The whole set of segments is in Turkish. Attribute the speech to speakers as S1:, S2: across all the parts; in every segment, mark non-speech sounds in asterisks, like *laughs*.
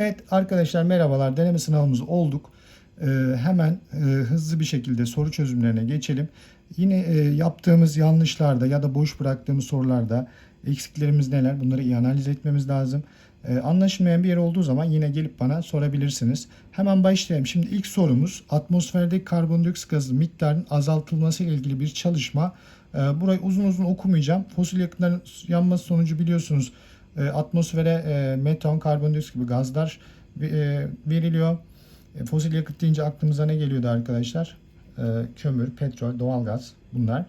S1: Evet arkadaşlar merhabalar. Deneme sınavımız olduk. Ee, hemen e, hızlı bir şekilde soru çözümlerine geçelim. Yine e, yaptığımız yanlışlarda ya da boş bıraktığımız sorularda eksiklerimiz neler? Bunları iyi analiz etmemiz lazım. Ee, anlaşılmayan bir yer olduğu zaman yine gelip bana sorabilirsiniz. Hemen başlayalım. Şimdi ilk sorumuz atmosferdeki karbondioksit gazı miktarının azaltılması ile ilgili bir çalışma. Ee, burayı uzun uzun okumayacağım. Fosil yakıtların yanması sonucu biliyorsunuz e, atmosfere e, metan, karbondioksit gibi gazlar e, veriliyor. E, fosil yakıt deyince aklımıza ne geliyordu arkadaşlar? Kömür, petrol, doğalgaz bunlar.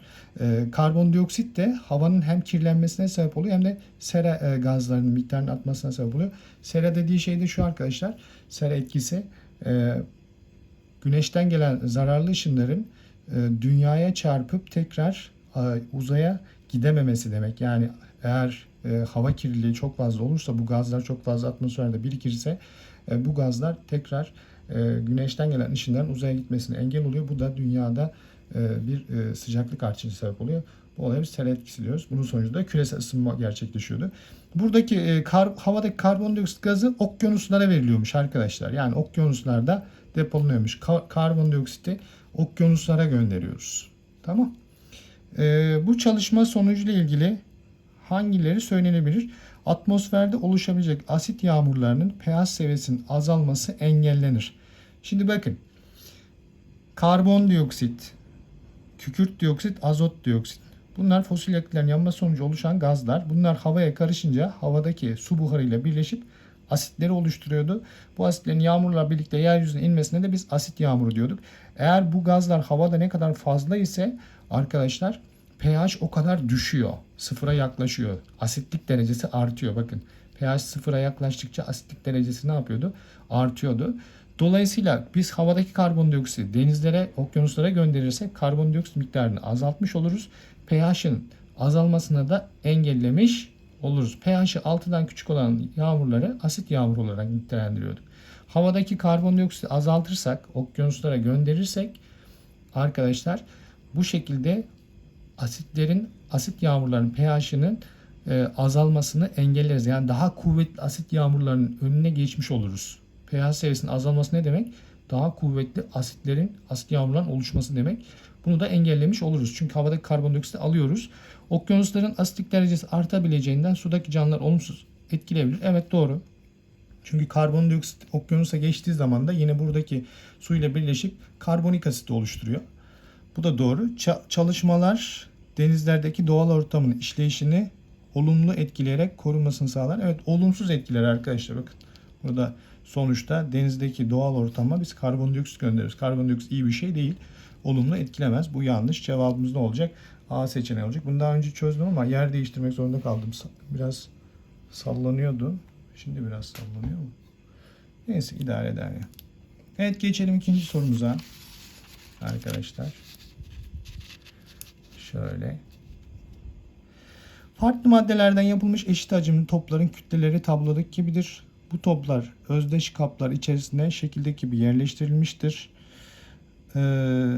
S1: Karbondioksit de havanın hem kirlenmesine sebep oluyor hem de sera gazlarının miktarının artmasına sebep oluyor. Sera dediği şey de şu arkadaşlar. Sera etkisi güneşten gelen zararlı ışınların dünyaya çarpıp tekrar uzaya gidememesi demek. Yani eğer e, hava kirliliği çok fazla olursa bu gazlar çok fazla atmosferde birikirse e, bu gazlar tekrar e, güneşten gelen ışınların uzaya gitmesine engel oluyor. Bu da dünyada e, bir e, sıcaklık artışına sebep oluyor. Bu olaya biz sera etkisi diyoruz. Bunun sonucunda küresel ısınma gerçekleşiyordu. Buradaki e, kar, havadaki karbondioksit gazı okyanuslara veriliyormuş arkadaşlar. Yani okyanuslarda depolanıyormuş. Kar, karbondioksiti okyanuslara gönderiyoruz. Tamam. E, bu çalışma sonucuyla ilgili hangileri söylenebilir? Atmosferde oluşabilecek asit yağmurlarının pH seviyesinin azalması engellenir. Şimdi bakın. Karbondioksit, kükürt dioksit, azot dioksit. Bunlar fosil yakıtların yanma sonucu oluşan gazlar. Bunlar havaya karışınca havadaki su buharıyla birleşip asitleri oluşturuyordu. Bu asitlerin yağmurla birlikte yeryüzüne inmesine de biz asit yağmuru diyorduk. Eğer bu gazlar havada ne kadar fazla ise arkadaşlar pH o kadar düşüyor. Sıfıra yaklaşıyor. Asitlik derecesi artıyor. Bakın pH sıfıra yaklaştıkça asitlik derecesi ne yapıyordu? Artıyordu. Dolayısıyla biz havadaki karbondioksiti denizlere, okyanuslara gönderirsek karbondioksit miktarını azaltmış oluruz. pH'in azalmasına da engellemiş oluruz. pH'i 6'dan küçük olan yağmurları asit yağmur olarak nitelendiriyorduk. Havadaki karbondioksiti azaltırsak, okyanuslara gönderirsek arkadaşlar bu şekilde asitlerin asit yağmurların pH'inin e, azalmasını engelleriz. Yani daha kuvvetli asit yağmurlarının önüne geçmiş oluruz. pH seviyesinin azalması ne demek? Daha kuvvetli asitlerin, asit yağmurların oluşması demek. Bunu da engellemiş oluruz. Çünkü havadaki karbondioksiti alıyoruz. Okyanusların asitlik derecesi artabileceğinden sudaki canlılar olumsuz etkileyebilir. Evet doğru. Çünkü karbondioksit okyanusa geçtiği zaman da yine buradaki suyla birleşip karbonik asit oluşturuyor. Bu da doğru. Ç- çalışmalar denizlerdeki doğal ortamın işleyişini olumlu etkileyerek korumasını sağlar. Evet olumsuz etkiler arkadaşlar bakın. Burada sonuçta denizdeki doğal ortama biz karbondioksit gönderiyoruz. Karbondioksit iyi bir şey değil. Olumlu etkilemez. Bu yanlış. Cevabımız ne olacak? A seçeneği olacak. Bunu daha önce çözdüm ama yer değiştirmek zorunda kaldım. Biraz sallanıyordu. Şimdi biraz sallanıyor mu? Neyse idare eder ya. Evet geçelim ikinci sorumuza. Arkadaşlar. Şöyle. Farklı maddelerden yapılmış eşit hacimli topların kütleleri tablodaki gibidir. Bu toplar özdeş kaplar içerisinde şekildeki gibi yerleştirilmiştir. Ee,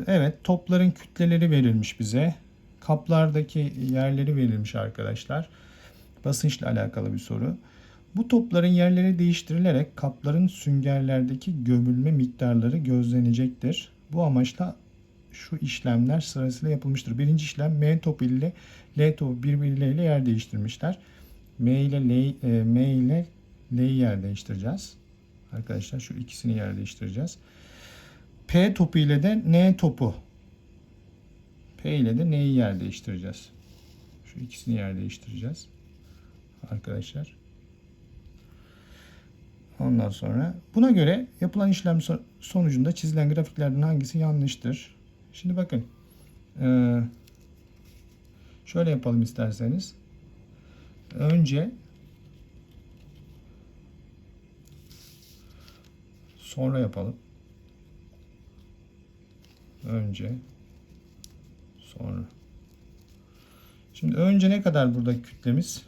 S1: evet topların kütleleri verilmiş bize. Kaplardaki yerleri verilmiş arkadaşlar. Basınçla alakalı bir soru. Bu topların yerleri değiştirilerek kapların süngerlerdeki gömülme miktarları gözlenecektir. Bu amaçla şu işlemler sırasıyla yapılmıştır. Birinci işlem M topu ile L topu birbirleriyle yer değiştirmişler. M ile L, e, M ile L'yi yer değiştireceğiz. Arkadaşlar şu ikisini yer değiştireceğiz. P topu ile de N topu. P ile de N'yi yer değiştireceğiz. Şu ikisini yer değiştireceğiz. Arkadaşlar. Ondan sonra buna göre yapılan işlem sonucunda çizilen grafiklerden hangisi yanlıştır? Şimdi bakın. Ee, şöyle yapalım isterseniz. Önce sonra yapalım. Önce sonra. Şimdi önce ne kadar burada kütlemiz?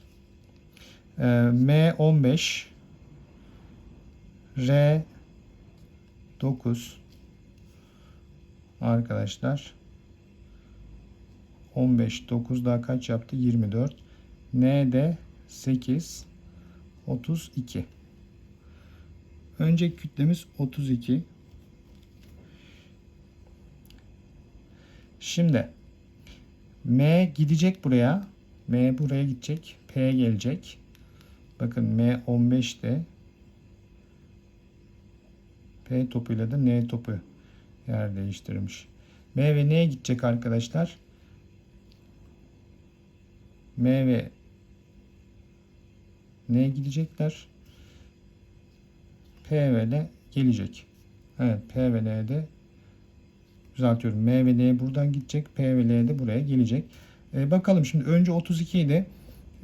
S1: Ee, M15 R 9 arkadaşlar 15 9 daha kaç yaptı 24 N de 8 32 Önceki kütlemiz 32. Şimdi M gidecek buraya. M buraya gidecek. P gelecek. Bakın M 15'te. P topuyla da N topu yer değiştirmiş. M ve N'ye gidecek arkadaşlar. M ve N gidecekler. P ve L gelecek. Evet P de düzeltiyorum. M ve L buradan gidecek. P de buraya gelecek. Ee, bakalım şimdi önce 32 idi.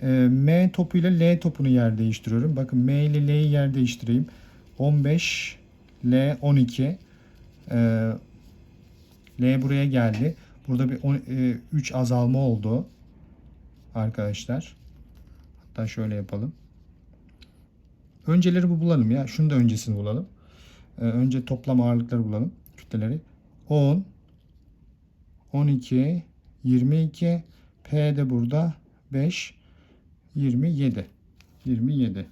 S1: Ee, M topuyla L topunu yer değiştiriyorum. Bakın M ile L'yi yer değiştireyim. 15 L 12 ee, L buraya geldi. Burada bir 3 azalma oldu. Arkadaşlar. Hatta şöyle yapalım. Önceleri bu bulalım ya. Şunu da öncesini bulalım. Ee, önce toplam ağırlıkları bulalım. Kütleleri. 10 12 22 P de burada 5 27 27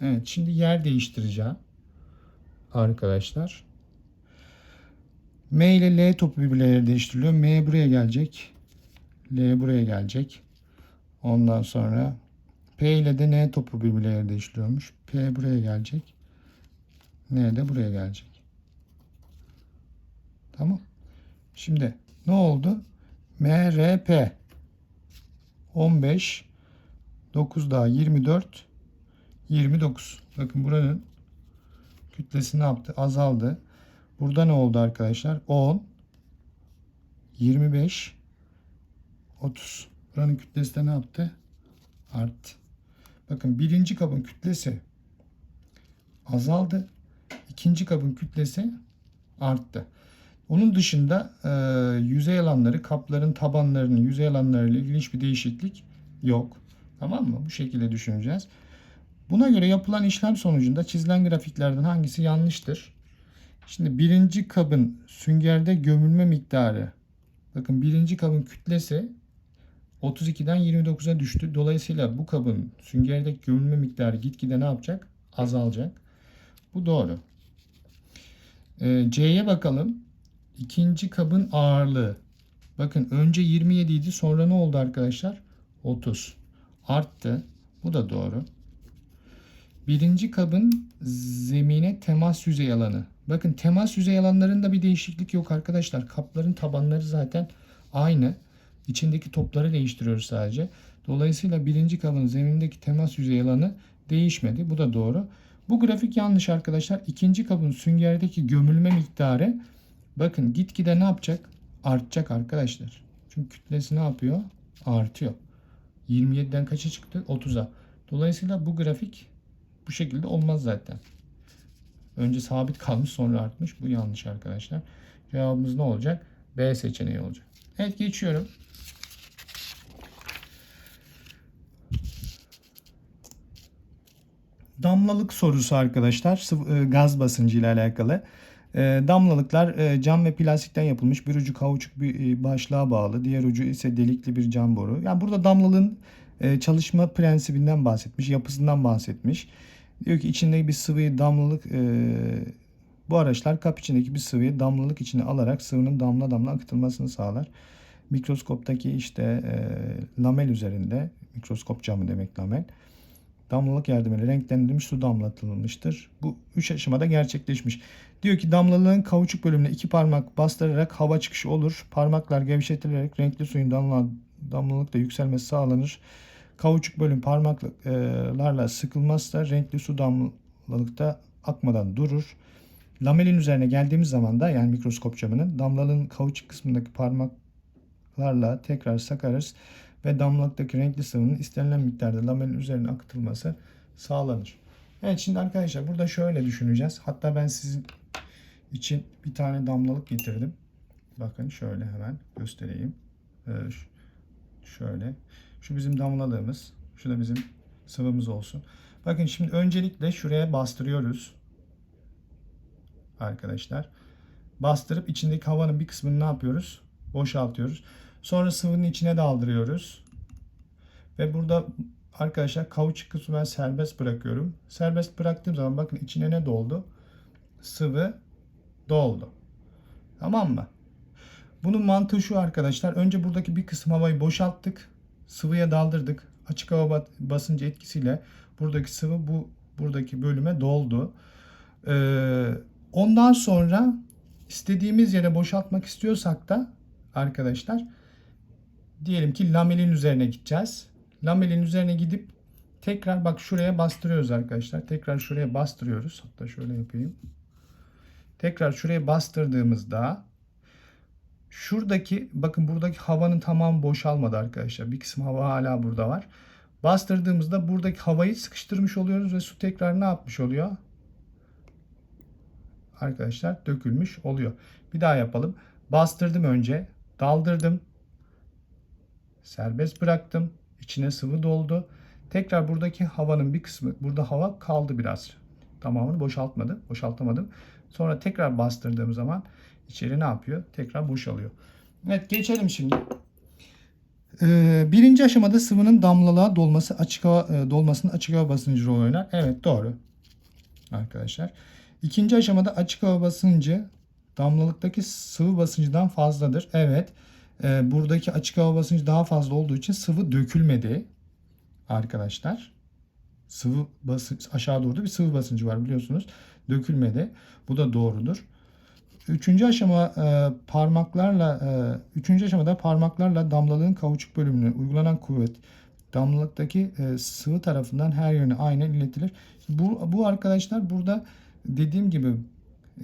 S1: Evet şimdi yer değiştireceğim arkadaşlar. M ile L topu birbirine yer değiştiriliyor. M buraya gelecek. L buraya gelecek. Ondan sonra P ile de N topu birbirine yer değiştiriyormuş. P buraya gelecek. N de buraya gelecek. Tamam. Şimdi ne oldu? MRP 15 9 daha 24 29. Bakın buranın kütlesi ne yaptı? Azaldı. Burada ne oldu arkadaşlar? 10 25 30. Buranın kütlesi de ne yaptı? Arttı. Bakın birinci kabın kütlesi azaldı. İkinci kabın kütlesi arttı. Onun dışında e, yüzey alanları, kapların tabanlarının yüzey alanlarıyla ilgili hiçbir değişiklik yok. Tamam mı? Bu şekilde düşüneceğiz. Buna göre yapılan işlem sonucunda çizilen grafiklerden hangisi yanlıştır? Şimdi birinci kabın süngerde gömülme miktarı. Bakın birinci kabın kütlesi 32'den 29'a düştü. Dolayısıyla bu kabın süngerdeki gömülme miktarı gitgide ne yapacak? Azalacak. Bu doğru. Ee, C'ye bakalım. İkinci kabın ağırlığı. Bakın önce 27 idi sonra ne oldu arkadaşlar? 30. Arttı. Bu da doğru. Birinci kabın zemine temas yüzey alanı. Bakın temas yüzey alanlarında bir değişiklik yok arkadaşlar. Kapların tabanları zaten aynı. İçindeki topları değiştiriyoruz sadece. Dolayısıyla birinci kabın zemindeki temas yüzey alanı değişmedi. Bu da doğru. Bu grafik yanlış arkadaşlar. İkinci kabın süngerdeki gömülme miktarı bakın gitgide ne yapacak? Artacak arkadaşlar. Çünkü kütlesi ne yapıyor? Artıyor. 27'den kaça çıktı? 30'a. Dolayısıyla bu grafik bu şekilde olmaz zaten. Önce sabit kalmış sonra artmış. Bu yanlış arkadaşlar. Cevabımız ne olacak? B seçeneği olacak. Evet geçiyorum. Damlalık sorusu arkadaşlar. E, gaz basıncı ile alakalı. E, damlalıklar e, cam ve plastikten yapılmış. Bir ucu kauçuk bir başlığa bağlı. Diğer ucu ise delikli bir cam boru. Yani burada damlalığın çalışma prensibinden bahsetmiş. Yapısından bahsetmiş. Diyor ki içindeki bir sıvıyı damlalık e, bu araçlar kap içindeki bir sıvıyı damlalık içine alarak sıvının damla damla akıtılmasını sağlar. Mikroskoptaki işte e, lamel üzerinde mikroskop camı demek lamel damlalık yardımıyla renklendirilmiş su damlatılmıştır. Bu üç aşamada gerçekleşmiş. Diyor ki damlalığın kauçuk bölümüne iki parmak bastırarak hava çıkışı olur. Parmaklar gevşetilerek renkli suyun damla, damlalıkta yükselmesi sağlanır. Kauçuk bölüm parmaklarla sıkılmazsa renkli su damlalıkta akmadan durur. Lamelin üzerine geldiğimiz zaman da yani mikroskop camının damlalığın kauçuk kısmındaki parmaklarla tekrar sakarız ve damlalıktaki renkli sıvının istenilen miktarda lamelin üzerine akıtılması sağlanır. Evet şimdi arkadaşlar burada şöyle düşüneceğiz. Hatta ben sizin için bir tane damlalık getirdim. Bakın şöyle hemen göstereyim. Ee, şöyle. Şu bizim damlalığımız. Şu da bizim sıvımız olsun. Bakın şimdi öncelikle şuraya bastırıyoruz. Arkadaşlar. Bastırıp içindeki havanın bir kısmını ne yapıyoruz? Boşaltıyoruz. Sonra sıvının içine daldırıyoruz. Ve burada arkadaşlar kauçuk kısmı ben serbest bırakıyorum. Serbest bıraktığım zaman bakın içine ne doldu? Sıvı doldu. Tamam mı? Bunun mantığı şu arkadaşlar. Önce buradaki bir kısım havayı boşalttık. Sıvıya daldırdık. Açık hava ba- basıncı etkisiyle buradaki sıvı bu buradaki bölüme doldu. Ee, ondan sonra istediğimiz yere boşaltmak istiyorsak da arkadaşlar diyelim ki lamelin üzerine gideceğiz. Lamelin üzerine gidip tekrar bak şuraya bastırıyoruz arkadaşlar. Tekrar şuraya bastırıyoruz. Hatta şöyle yapayım. Tekrar şuraya bastırdığımızda şuradaki bakın buradaki havanın tamamı boşalmadı arkadaşlar. Bir kısım hava hala burada var. Bastırdığımızda buradaki havayı sıkıştırmış oluyoruz ve su tekrar ne yapmış oluyor? Arkadaşlar dökülmüş oluyor. Bir daha yapalım. Bastırdım önce. Daldırdım. Serbest bıraktım. İçine sıvı doldu. Tekrar buradaki havanın bir kısmı burada hava kaldı biraz. Tamamını boşaltmadım. Boşaltamadım. Sonra tekrar bastırdığım zaman içeri ne yapıyor? Tekrar boşalıyor. Evet geçelim şimdi. Ee, birinci aşamada sıvının damlalığa dolması açık hava e, dolmasının açık hava basıncı rol oynar. Evet doğru. Arkadaşlar. İkinci aşamada açık hava basıncı damlalıktaki sıvı basıncından fazladır. Evet. Ee, buradaki açık hava basıncı daha fazla olduğu için sıvı dökülmedi. Arkadaşlar. Sıvı basınç aşağı doğru bir sıvı basıncı var biliyorsunuz. Dökülmedi. Bu da doğrudur. Üçüncü aşama e, parmaklarla e, üçüncü aşamada parmaklarla damlalığın kauçuk bölümüne uygulanan kuvvet damlalıktaki e, sıvı tarafından her yöne aynen iletilir. Bu, bu arkadaşlar burada dediğim gibi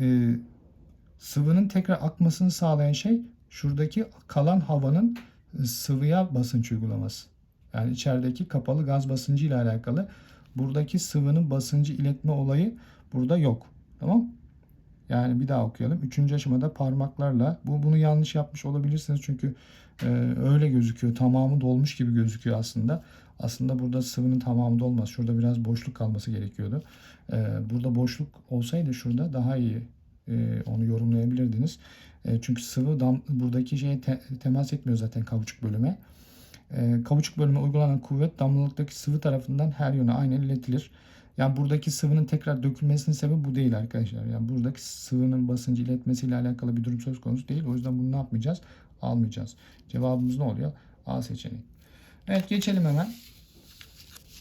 S1: e, sıvının tekrar akmasını sağlayan şey şuradaki kalan havanın sıvıya basınç uygulaması. Yani içerideki kapalı gaz basıncı ile alakalı buradaki sıvının basıncı iletme olayı burada yok. Tamam? Yani bir daha okuyalım. Üçüncü aşamada parmaklarla bu bunu yanlış yapmış olabilirsiniz çünkü e, öyle gözüküyor. Tamamı dolmuş gibi gözüküyor aslında. Aslında burada sıvının tamamı dolmaz. Şurada biraz boşluk kalması gerekiyordu. E, burada boşluk olsaydı şurada daha iyi e, onu yorumlayabilirdiniz. E, çünkü sıvı dam, buradaki şeye te- temas etmiyor zaten kavuçuk bölüme. E, kavuçuk bölüme uygulanan kuvvet damlalıktaki sıvı tarafından her yöne aynen iletilir. Yani buradaki sıvının tekrar dökülmesinin sebebi bu değil arkadaşlar. Yani buradaki sıvının basıncı iletmesiyle alakalı bir durum söz konusu değil. O yüzden bunu ne yapmayacağız? Almayacağız. Cevabımız ne oluyor? A seçeneği. Evet geçelim hemen.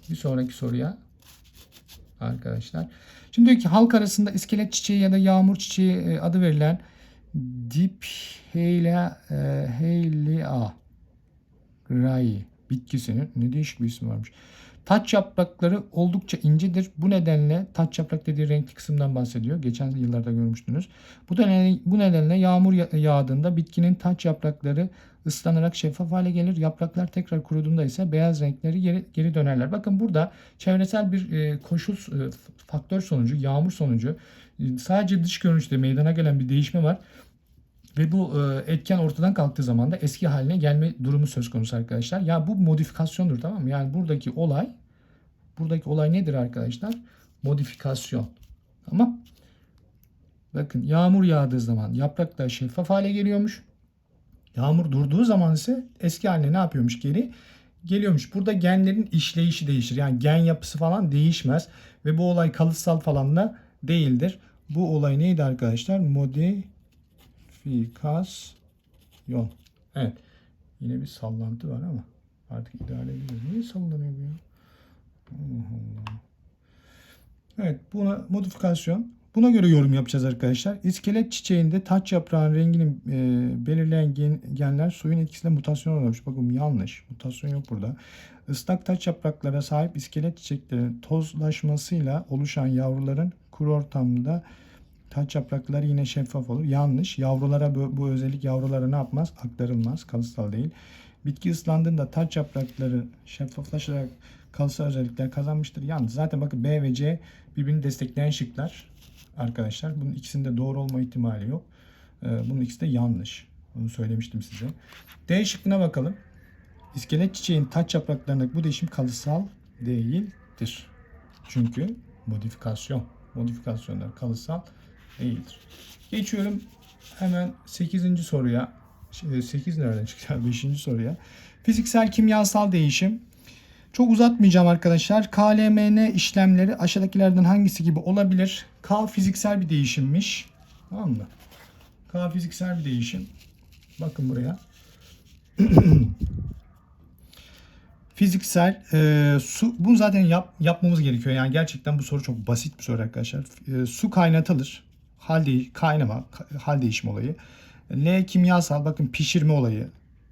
S1: Bir sonraki soruya. Arkadaşlar. Şimdi diyor ki halk arasında iskelet çiçeği ya da yağmur çiçeği e, adı verilen Diphelia e, Rai bitkisinin ne değişik bir isim varmış. Taç yaprakları oldukça incedir. Bu nedenle taç yaprak dediği renkli kısımdan bahsediyor. Geçen yıllarda görmüştünüz. Bu nedenle, bu nedenle yağmur ya- yağdığında bitkinin taç yaprakları ıslanarak şeffaf hale gelir. Yapraklar tekrar kuruduğunda ise beyaz renkleri geri, geri dönerler. Bakın burada çevresel bir e, koşul, e, faktör sonucu, yağmur sonucu e, sadece dış görünüşte meydana gelen bir değişme var. Ve bu e, etken ortadan kalktığı zaman da eski haline gelme durumu söz konusu arkadaşlar. Ya bu modifikasyondur tamam mı? Yani buradaki olay buradaki olay nedir arkadaşlar? Modifikasyon. Tamam. Bakın yağmur yağdığı zaman yapraklar şeffaf hale geliyormuş. Yağmur durduğu zaman ise eski haline ne yapıyormuş geri? Geliyormuş. Burada genlerin işleyişi değişir. Yani gen yapısı falan değişmez. Ve bu olay kalıtsal falan da değildir. Bu olay neydi arkadaşlar? Modifikasyon. Evet. Yine bir sallantı var ama artık idare ediyoruz. Niye sallanıyor bu ya? Allah Allah. Evet buna modifikasyon. Buna göre yorum yapacağız arkadaşlar. İskelet çiçeğinde taç yaprağın rengini e, belirleyen gen- genler suyun etkisiyle mutasyon olmuş. Bakın yanlış. Mutasyon yok burada. Islak taç yapraklara sahip iskelet çiçeklerin tozlaşmasıyla oluşan yavruların kuru ortamda taç yaprakları yine şeffaf olur. Yanlış. Yavrulara bu, bu özellik yavrulara ne yapmaz? Aktarılmaz. Kalıtsal değil. Bitki ıslandığında taç yaprakları şeffaflaşarak kalıtsal özellikler kazanmıştır. Yalnız zaten bakın B ve C birbirini destekleyen şıklar arkadaşlar. Bunun ikisinde doğru olma ihtimali yok. Ee, bunun ikisi de yanlış. Bunu söylemiştim size. D şıkkına bakalım. İskelet çiçeğin taç yapraklarındaki bu değişim kalıtsal değildir. Çünkü modifikasyon. Modifikasyonlar kalıtsal değildir. Geçiyorum hemen 8. soruya. 8 nereden çıktı? 5. *laughs* soruya. Fiziksel kimyasal değişim Çok uzatmayacağım arkadaşlar. KLMN işlemleri aşağıdakilerden hangisi gibi olabilir? K fiziksel bir değişimmiş. Tamam mı? K fiziksel bir değişim. Bakın buraya. *clears throat* Fiziksel e, su bunu zaten yap, yapmamız gerekiyor. Yani gerçekten bu soru çok basit bir soru arkadaşlar. E, su kaynatılır. Hal deği- kaynama, ka- hal değişimi olayı. L kimyasal bakın pişirme olayı.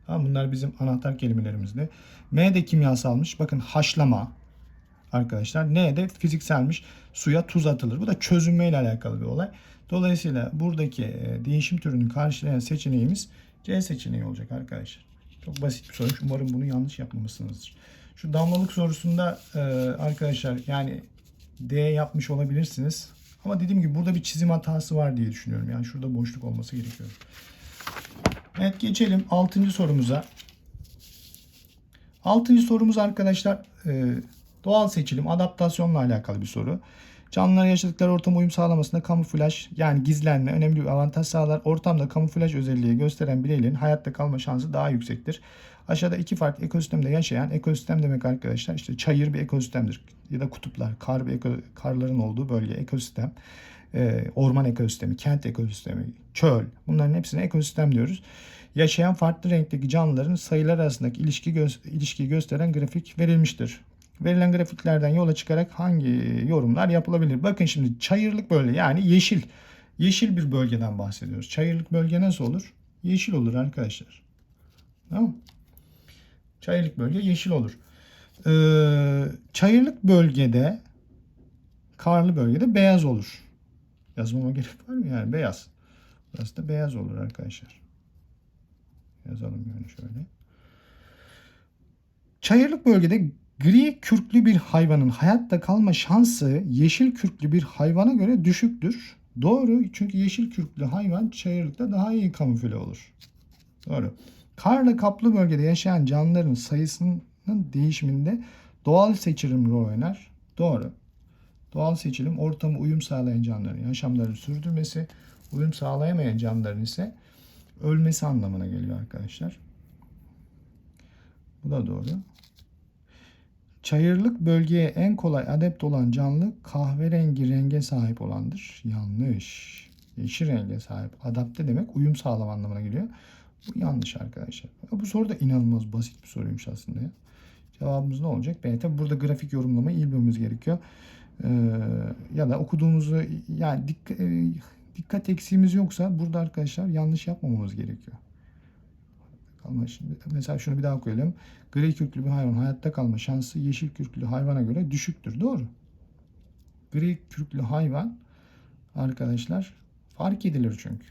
S1: Ha, bunlar bizim anahtar kelimelerimizde. M de kimyasalmış. Bakın haşlama arkadaşlar. N de fizikselmiş. Suya tuz atılır. Bu da çözünme ile alakalı bir olay. Dolayısıyla buradaki e, değişim türünü karşılayan seçeneğimiz C seçeneği olacak arkadaşlar. Çok basit bir soru. Umarım bunu yanlış yapmamışsınızdır. Şu damlalık sorusunda e, arkadaşlar yani D yapmış olabilirsiniz. Ama dediğim gibi burada bir çizim hatası var diye düşünüyorum. Yani şurada boşluk olması gerekiyor. Evet geçelim 6. sorumuza. 6. sorumuz arkadaşlar e, doğal seçilim, adaptasyonla alakalı bir soru. Canlılar yaşadıkları ortama uyum sağlamasında kamuflaj yani gizlenme önemli bir avantaj sağlar. Ortamda kamuflaj özelliği gösteren bireylerin hayatta kalma şansı daha yüksektir. Aşağıda iki farklı ekosistemde yaşayan ekosistem demek arkadaşlar işte çayır bir ekosistemdir ya da kutuplar, kar bir eko- karların olduğu bölge ekosistem. Ee, orman ekosistemi, kent ekosistemi, çöl bunların hepsine ekosistem diyoruz. Yaşayan farklı renkteki canlıların sayılar arasındaki ilişki gö- ilişkiyi gösteren grafik verilmiştir. Verilen grafiklerden yola çıkarak hangi yorumlar yapılabilir? Bakın şimdi çayırlık bölge yani yeşil. Yeşil bir bölgeden bahsediyoruz. Çayırlık bölge nasıl olur? Yeşil olur arkadaşlar. Tamam? Çayırlık bölge yeşil olur. Ee, çayırlık bölgede karlı bölgede beyaz olur. Yazmama gerek var mı? Yani beyaz. Burası da beyaz olur arkadaşlar. Yazalım yani şöyle. Çayırlık bölgede gri kürklü bir hayvanın hayatta kalma şansı yeşil kürklü bir hayvana göre düşüktür. Doğru çünkü yeşil kürklü hayvan çayırlıkta daha iyi kamufle olur. Doğru. Karla kaplı bölgede yaşayan canlıların sayısının değişiminde doğal seçilim rol oynar. Doğru. Doğal seçilim ortama uyum sağlayan canlıların yaşamlarını sürdürmesi, uyum sağlayamayan canlıların ise ölmesi anlamına geliyor arkadaşlar. Bu da doğru. Çayırlık bölgeye en kolay adept olan canlı kahverengi renge sahip olandır. Yanlış. Yeşil renge sahip. Adapte demek uyum sağlama anlamına geliyor. Bu yanlış arkadaşlar. Bu soru da inanılmaz basit bir soruymuş aslında ya. Cevabımız ne olacak? B. Tabi burada grafik yorumlamayı iyi bilmemiz gerekiyor. Ee, ya da okuduğumuzu yani dikkat, e, dikkat eksiğimiz yoksa burada arkadaşlar yanlış yapmamamız gerekiyor. Kalma şimdi. Mesela şunu bir daha okuyalım. Gri kürklü bir hayvan hayatta kalma şansı yeşil kürklü hayvana göre düşüktür. Doğru. Gri kürklü hayvan arkadaşlar fark edilir çünkü.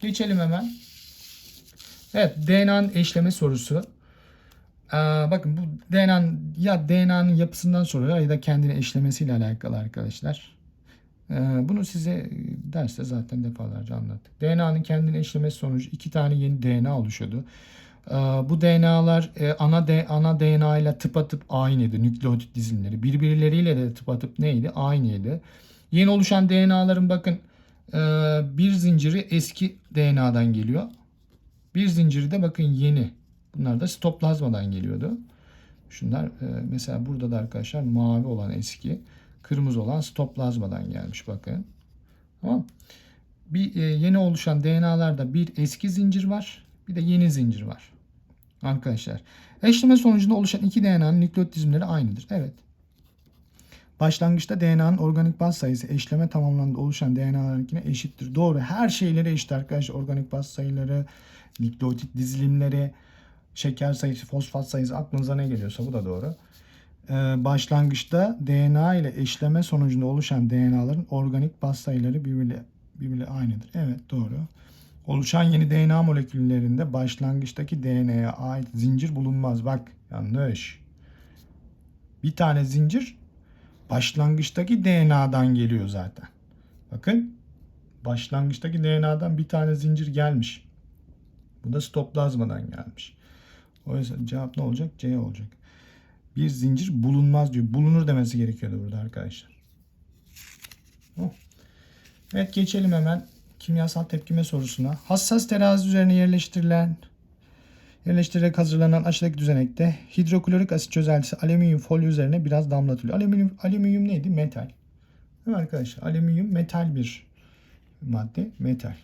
S1: Geçelim hemen. Evet DNA'nın eşleme sorusu. Ee, bakın bu DNA'nın ya DNA'nın yapısından soruyor ya da kendini eşlemesiyle alakalı arkadaşlar. Ee, bunu size derste zaten defalarca anlattık. DNA'nın kendini eşlemesi sonucu iki tane yeni DNA oluşuyordu. Ee, bu DNA'lar e, ana de, ana DNA ile tıpatıp aynıydı. Nükleotit dizilimleri. Birbirleriyle de tıpatıp neydi? Aynıydı. Yeni oluşan DNA'ların bakın e, bir zinciri eski DNA'dan geliyor. Bir zinciri de bakın yeni. Bunlar da sitoplazmadan geliyordu. Şunlar e, mesela burada da arkadaşlar mavi olan eski, kırmızı olan sitoplazmadan gelmiş bakın. Tamam. Bir e, yeni oluşan DNA'larda bir eski zincir var, bir de yeni zincir var. Arkadaşlar, eşleme sonucunda oluşan iki DNA'nın nükleot dizimleri aynıdır. Evet. Başlangıçta DNA'nın organik baz sayısı eşleme tamamlandığında oluşan DNA'larınkine eşittir. Doğru. Her şeyleri eşit arkadaşlar. Organik baz sayıları, nükleotit dizilimleri, şeker sayısı, fosfat sayısı aklınıza ne geliyorsa bu da doğru. Ee, başlangıçta DNA ile eşleme sonucunda oluşan DNA'ların organik baz sayıları birbiriyle, birbiriyle aynıdır. Evet doğru. Oluşan yeni DNA moleküllerinde başlangıçtaki DNA'ya ait zincir bulunmaz. Bak yanlış. Bir tane zincir başlangıçtaki DNA'dan geliyor zaten. Bakın başlangıçtaki DNA'dan bir tane zincir gelmiş. Bu da stoplazmadan gelmiş. O yüzden cevap ne olacak? C olacak. Bir zincir bulunmaz diyor. Bulunur demesi gerekiyordu burada arkadaşlar. Oh. Evet geçelim hemen kimyasal tepkime sorusuna. Hassas terazi üzerine yerleştirilen Yerleştirerek hazırlanan aşağıdaki düzenekte hidroklorik asit çözeltisi alüminyum folyo üzerine biraz damlatılıyor. Alüminyum, alüminyum neydi? Metal. Değil mi arkadaşlar? Alüminyum metal bir madde. Metal.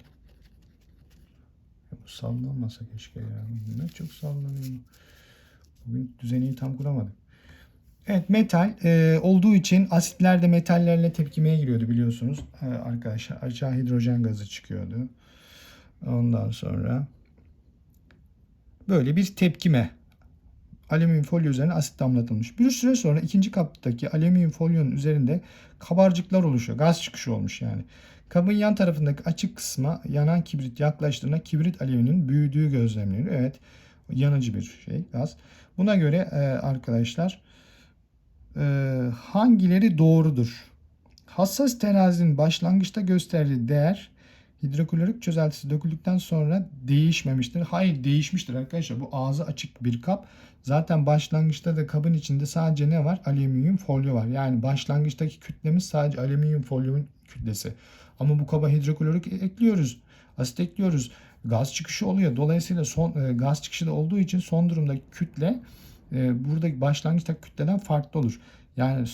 S1: Bu sallanmasa keşke ya. Ne çok sallanıyor. Bugün düzeneyi tam kuramadım. Evet metal e, olduğu için asitler de metallerle tepkimeye giriyordu biliyorsunuz e, arkadaşlar. Aşağı hidrojen gazı çıkıyordu. Ondan sonra böyle bir tepkime. Alüminyum folyo üzerine asit damlatılmış. Bir süre sonra ikinci kaptaki alüminyum folyonun üzerinde kabarcıklar oluşuyor. Gaz çıkışı olmuş yani. Kabın yan tarafındaki açık kısma yanan kibrit yaklaştığında kibrit alevinin büyüdüğü gözlemleniyor. Evet yanıcı bir şey gaz. Buna göre e, arkadaşlar e, hangileri doğrudur? Hassas terazinin başlangıçta gösterdiği değer hidroklorik çözeltisi döküldükten sonra değişmemiştir. Hayır değişmiştir arkadaşlar. Bu ağzı açık bir kap. Zaten başlangıçta da kabın içinde sadece ne var? Alüminyum folyo var. Yani başlangıçtaki kütlemiz sadece alüminyum folyonun kütlesi. Ama bu kaba hidroklorik ekliyoruz. Asit ekliyoruz. Gaz çıkışı oluyor. Dolayısıyla son e, gaz çıkışı da olduğu için son durumdaki kütle e, burada başlangıçtaki kütleden farklı olur. Yani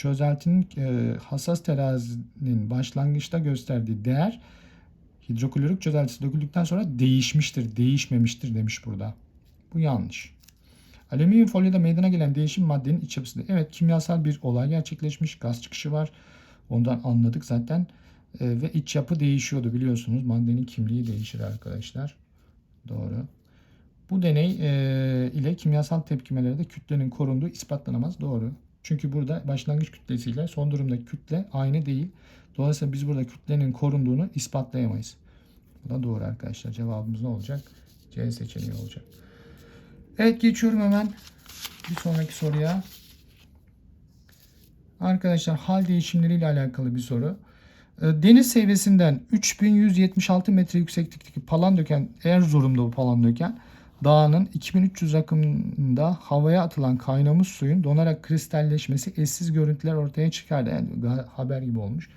S1: çözeltinin e, hassas terazinin başlangıçta gösterdiği değer hidroklorik çözeltisi döküldükten sonra değişmiştir, değişmemiştir demiş burada. Bu yanlış. Alüminyum folyoda meydana gelen değişim maddenin iç yapısında. Evet kimyasal bir olay gerçekleşmiş. Gaz çıkışı var. Ondan anladık zaten. E, ve iç yapı değişiyordu biliyorsunuz. Maddenin kimliği değişir arkadaşlar. Doğru. Bu deney e, ile kimyasal tepkimelerde kütlenin korunduğu ispatlanamaz. Doğru. Çünkü burada başlangıç kütlesiyle son durumdaki kütle aynı değil. Dolayısıyla biz burada kütlenin korunduğunu ispatlayamayız. Bu da doğru arkadaşlar. Cevabımız ne olacak? C seçeneği olacak. Evet geçiyorum hemen bir sonraki soruya. Arkadaşlar hal değişimleriyle alakalı bir soru. E, Deniz seviyesinden 3176 metre yükseklikteki Palandöken, Erzurum'da bu Palandöken dağının 2300 rakımında havaya atılan kaynamış suyun donarak kristalleşmesi eşsiz görüntüler ortaya çıkardı. Yani haber gibi olmuş.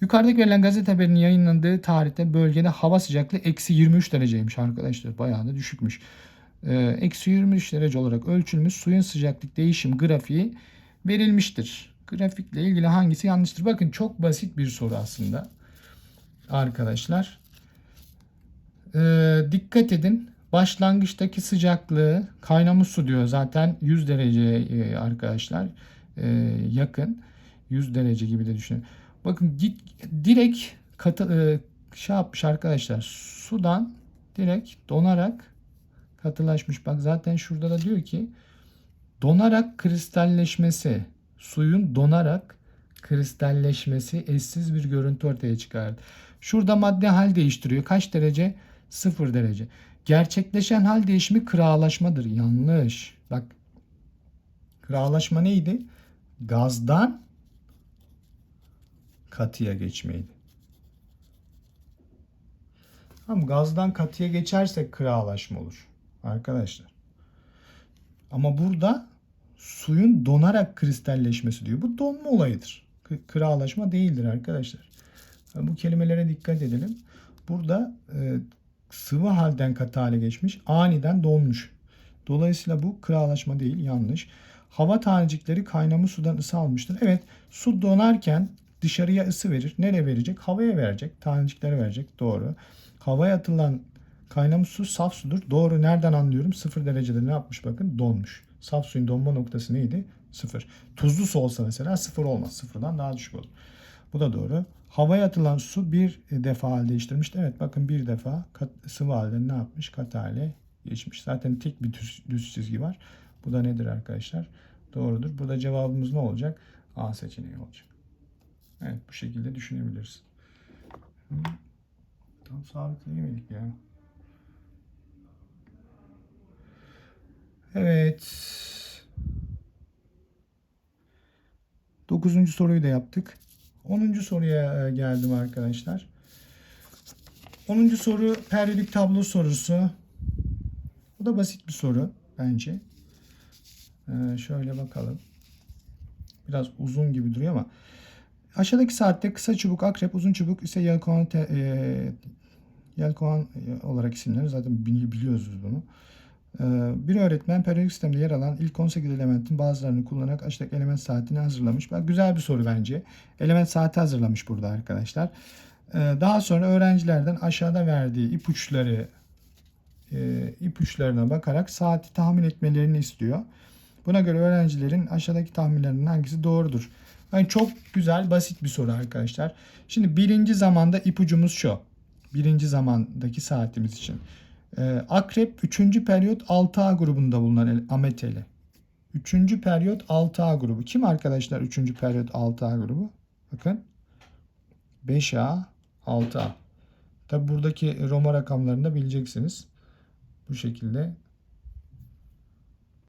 S1: Yukarıdaki verilen gazete haberinin yayınlandığı tarihte bölgede hava sıcaklığı eksi 23 dereceymiş arkadaşlar. Bayağı da düşükmüş. Ee, Eksi 23 derece olarak ölçülmüş suyun sıcaklık değişim grafiği verilmiştir. Grafikle ilgili hangisi yanlıştır? Bakın çok basit bir soru aslında. Arkadaşlar. Ee, dikkat edin. Başlangıçtaki sıcaklığı kaynamış su diyor zaten 100 dereceye e, arkadaşlar e, yakın. 100 derece gibi de düşünün. Bakın git direkt katı, e, şey yapmış arkadaşlar. Sudan direkt donarak katılaşmış. Bak zaten şurada da diyor ki donarak kristalleşmesi, suyun donarak kristalleşmesi eşsiz bir görüntü ortaya çıkardı. Şurada madde hal değiştiriyor. Kaç derece? 0 derece. Gerçekleşen hal değişimi kırağlaşmadır. Yanlış. Bak kırağlaşma neydi? Gazdan katıya geçmeydi. Tamam gazdan katıya geçersek kırağlaşma olur. Arkadaşlar. Ama burada suyun donarak kristalleşmesi diyor. Bu donma olayıdır. Kı- Kırağlaşma değildir arkadaşlar. Bu kelimelere dikkat edelim. Burada e, sıvı halden katı hale geçmiş, aniden donmuş. Dolayısıyla bu kırağlaşma değil, yanlış. Hava tanecikleri kaynamış sudan ısı almıştır. Evet, su donarken dışarıya ısı verir. Nereye verecek? Havaya verecek. Taneciklere verecek. Doğru. Havaya atılan kaynamış su saf sudur. Doğru. Nereden anlıyorum? Sıfır derecede ne yapmış bakın? Donmuş. Saf suyun donma noktası neydi? Sıfır. Tuzlu su olsa mesela sıfır olmaz. Sıfırdan daha düşük olur. Bu da doğru. Havaya atılan su bir defa hal değiştirmişti. Evet bakın bir defa kat, sıvı halde ne yapmış? Katı hale geçmiş. Zaten tek bir düz, düz çizgi var. Bu da nedir arkadaşlar? Doğrudur. Burada cevabımız ne olacak? A seçeneği olacak. Evet bu şekilde düşünebiliriz. Tam sabitleyemedik ya. Evet. Dokuzuncu soruyu da yaptık. 10. soruya e, geldim arkadaşlar. 10. soru periyodik tablo sorusu. Bu da basit bir soru bence. Ee, şöyle bakalım. Biraz uzun gibi duruyor ama. Aşağıdaki saatte kısa çubuk akrep, uzun çubuk ise yelkovan, te, e, Yelkovan e, olarak isimleri zaten bili- biliyoruz bunu. Ee, Bir öğretmen periyodik sistemde yer alan ilk 18 elementin bazılarını kullanarak aşağıdaki element saatini hazırlamış. Bak güzel bir soru bence. Element saati hazırlamış burada arkadaşlar. Ee, Daha sonra öğrencilerden aşağıda verdiği ipuçları e, ipuçlarına bakarak saati tahmin etmelerini istiyor. Buna göre öğrencilerin aşağıdaki tahminlerinin hangisi doğrudur? Yani çok güzel, basit bir soru arkadaşlar. Şimdi birinci zamanda ipucumuz şu. Birinci zamandaki saatimiz için. Ee, Akrep 3. periyot 6A grubunda bulunan el- ameteli. 3. periyot 6A grubu. Kim arkadaşlar 3. periyot 6A grubu? Bakın. 5A, 6A. Tabi buradaki Roma rakamlarını da bileceksiniz. Bu şekilde